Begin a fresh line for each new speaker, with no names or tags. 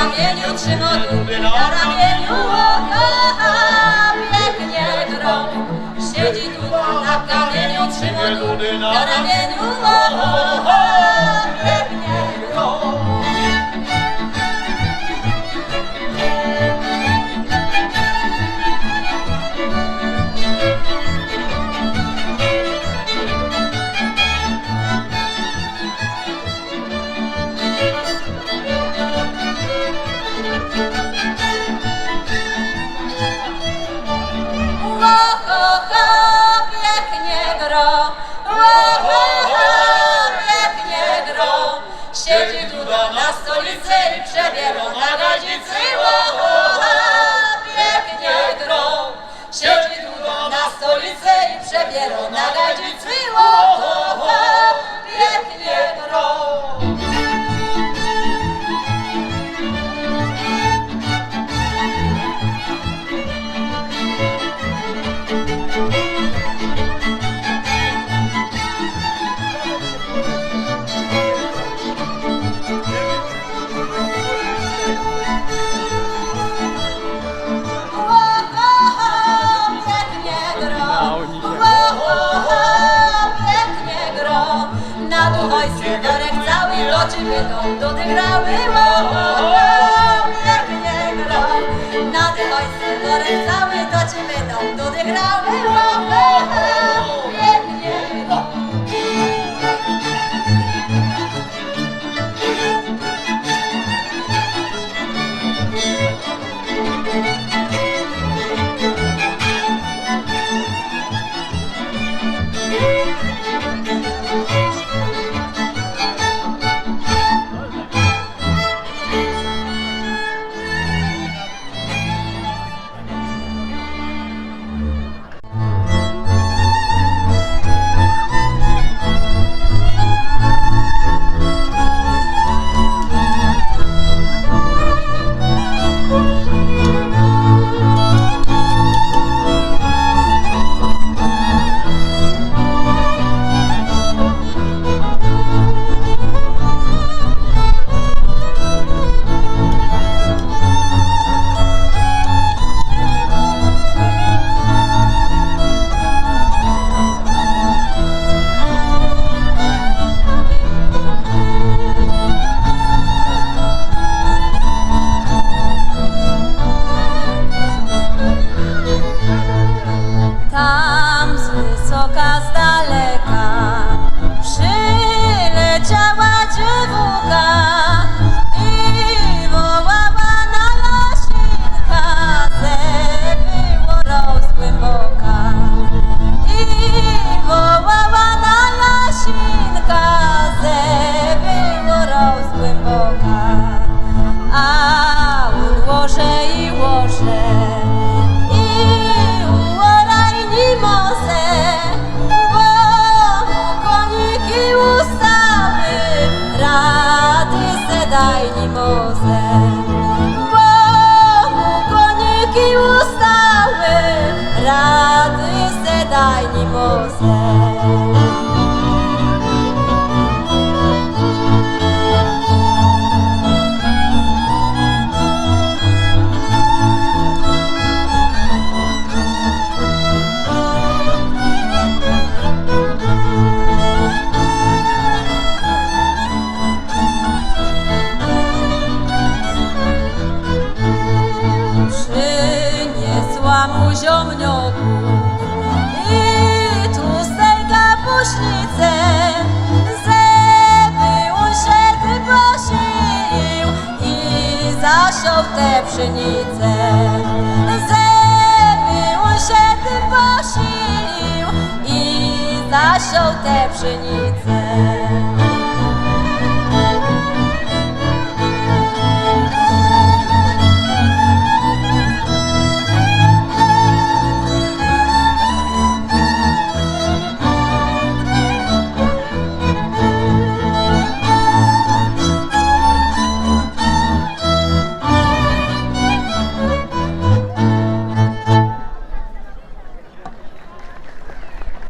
ramieniu trzyma dupy, na ramieniu ona pięknie drąg. Siedzi tu na kamieniu trzyma dupy, na ramieniu ona loty będą dodegrały mam. Jak nie gram Nadychaj se, Lorek cały, do ciebie tam dodegrały mam. łamuziom nioków i tłustej kapuśnicy. Zebył się ty prosił i zasiął te pszenice. Zebył się ty prosił i zasiął te pszenice.